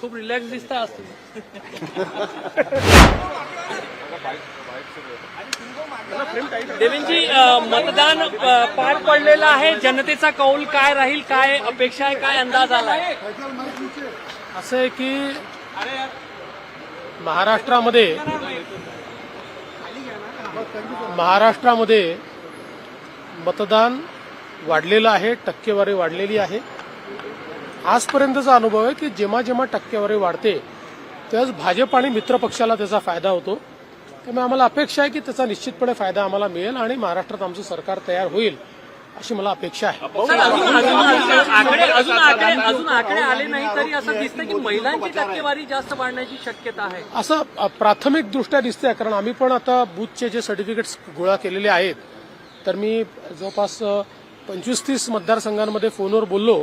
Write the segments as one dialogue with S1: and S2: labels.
S1: खूप रिलॅक्स दिसता आज तुम्ही. देवेंजी मतदान पार पडलेलं आहे. जनतेचा कौल काय राहील? काय अपेक्षा आहे? काय अंदाज आला
S2: असं आहे की महाराष्ट्रामध्ये महाराष्ट्रामध्ये मतदान वाढलेलं आहे टक्केवारी वाढलेली आहे. आजपर्यंतचा अनुभव आहे की जेव्हा जेव्हा टक्केवारी वाढते तेव्हाच भाजप आणि मित्र पक्षाला त्याचा फायदा होतो. त्यामुळे आम्हाला अपेक्षा आहे की त्याचा निश्चितपणे फायदा आम्हाला मिळेल आणि महाराष्ट्रात आमचं सरकार तयार होईल अशी मला अपेक्षा आहे.
S1: सर, अजून अजून आकडे अजून आकडे अजून आकडे आले नाही तरी असं दिसतं की महिलांची टक्केवारी जास्त वाढण्याची शक्यता आहे.
S2: असं प्राथमिक दृष्ट्या दिसतंय कारण आम्ही पण आता बूथचे जे सर्टिफिकेट्स गोळा केलेले आहेत. तर मी जवळपास पंचवीस तीस मतदारसंघांमध्ये फोनवर बोललो.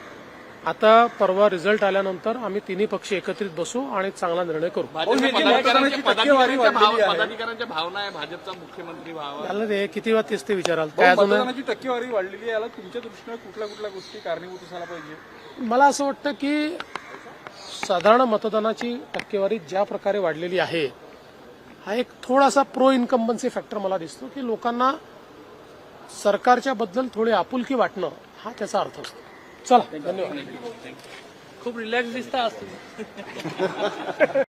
S2: आता परवा रिझल्ट आल्यानंतर आम्ही तिन्ही पक्ष एकत्रित बसू आणि चांगला निर्णय करू.
S3: पदाधिकाऱ्यांच्या- पदाधिकाऱ्यांच्या भावना आहे भाजपचा मुख्यमंत्री व्हावा
S2: त्याला ते. किती वेळा तेच ते विचाराल? काय अजून?
S4: मतदानाची टक्केवारी वाढलेली आहे. याला तुमच्या दृष्टीने कुठल्या कुठल्या गोष्टी कारणीभूत असायला पाहिजे?
S2: मला असं वाटतं की साधारण मतदानाची टक्केवारी ज्या प्रकारे वाढलेली आहे हा एक थोडासा प्रो इन्कम्बन्सी फॅक्टर मला दिसतो की लोकांना सरकारच्या बद्दल थोडी आपुलकी वाटणं हा त्याचा अर्थ असतो. चला. धन्यवाद.
S1: खूप रिलॅक्स दिसता तुम्ही.